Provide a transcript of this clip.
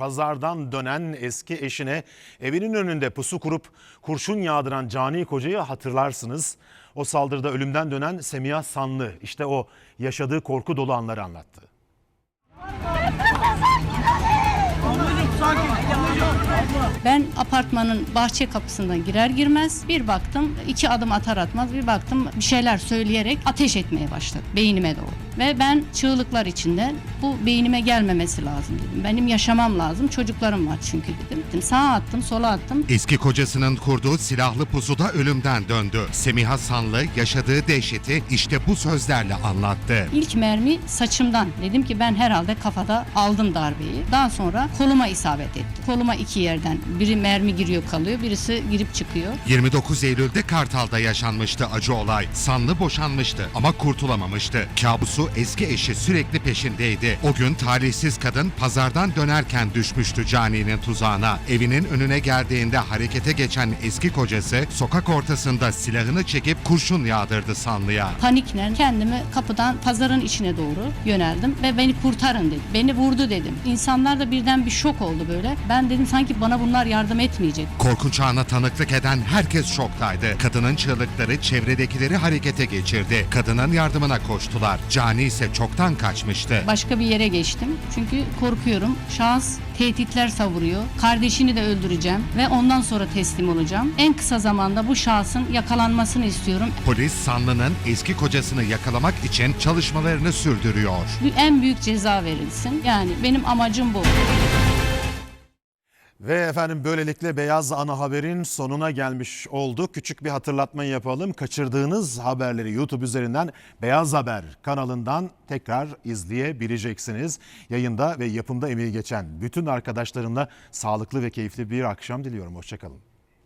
pazardan dönen eski eşine evinin önünde pusu kurup kurşun yağdıran cani kocayı hatırlarsınız. O saldırıda ölümden dönen Semiha Sanlı işte o yaşadığı korku dolu anları anlattı. Ben apartmanın bahçe kapısından girer girmez bir baktım iki adım atar atmaz bir baktım bir şeyler söyleyerek ateş etmeye başladı beynime doğru. Ve ben çığlıklar içinde bu beynime gelmemesi lazım dedim. Benim yaşamam lazım çocuklarım var çünkü dedim. dedim. Sağa attım sola attım. Eski kocasının kurduğu silahlı pusuda ölümden döndü. Semiha Sanlı yaşadığı dehşeti işte bu sözlerle anlattı. İlk mermi saçımdan. Dedim ki ben herhalde kafada aldım darbeyi. Daha sonra koluma isabet etti. Koluma iki yerden biri mermi giriyor kalıyor birisi girip çıkıyor. 29 Eylül'de Kartal'da yaşanmıştı acı olay. Sanlı boşanmıştı ama kurtulamamıştı. Kabusu eski eşi sürekli peşindeydi. O gün talihsiz kadın pazardan dönerken düşmüştü caninin tuzağına. Evinin önüne geldiğinde harekete geçen eski kocası sokak ortasında silahını çekip kurşun yağdırdı Sanlı'ya. Panikle kendimi kapıdan pazarın içine doğru yöneldim ve beni kurtarın dedi. Beni vurdu dedim. İnsanlar da birden bir şok oldu böyle. Ben dedim sanki bana bunlar yardım etmeyecek. Korkunç ana tanıklık eden herkes şoktaydı. Kadının çığlıkları çevredekileri harekete geçirdi. Kadının yardımına koştular. Cani ise çoktan kaçmıştı. Başka bir yere geçtim. Çünkü korkuyorum. Şahıs tehditler savuruyor. Kardeşini de öldüreceğim ve ondan sonra teslim olacağım. En kısa zamanda bu şahsın yakalanmasını istiyorum. Polis Sanlı'nın eski kocasını yakalamak için çalışmalarını sürdürüyor. En büyük ceza verilsin. Yani benim amacım bu. Ve efendim böylelikle Beyaz Ana Haber'in sonuna gelmiş olduk. Küçük bir hatırlatma yapalım. Kaçırdığınız haberleri YouTube üzerinden Beyaz Haber kanalından tekrar izleyebileceksiniz. Yayında ve yapımda emeği geçen bütün arkadaşlarımla sağlıklı ve keyifli bir akşam diliyorum. Hoşçakalın.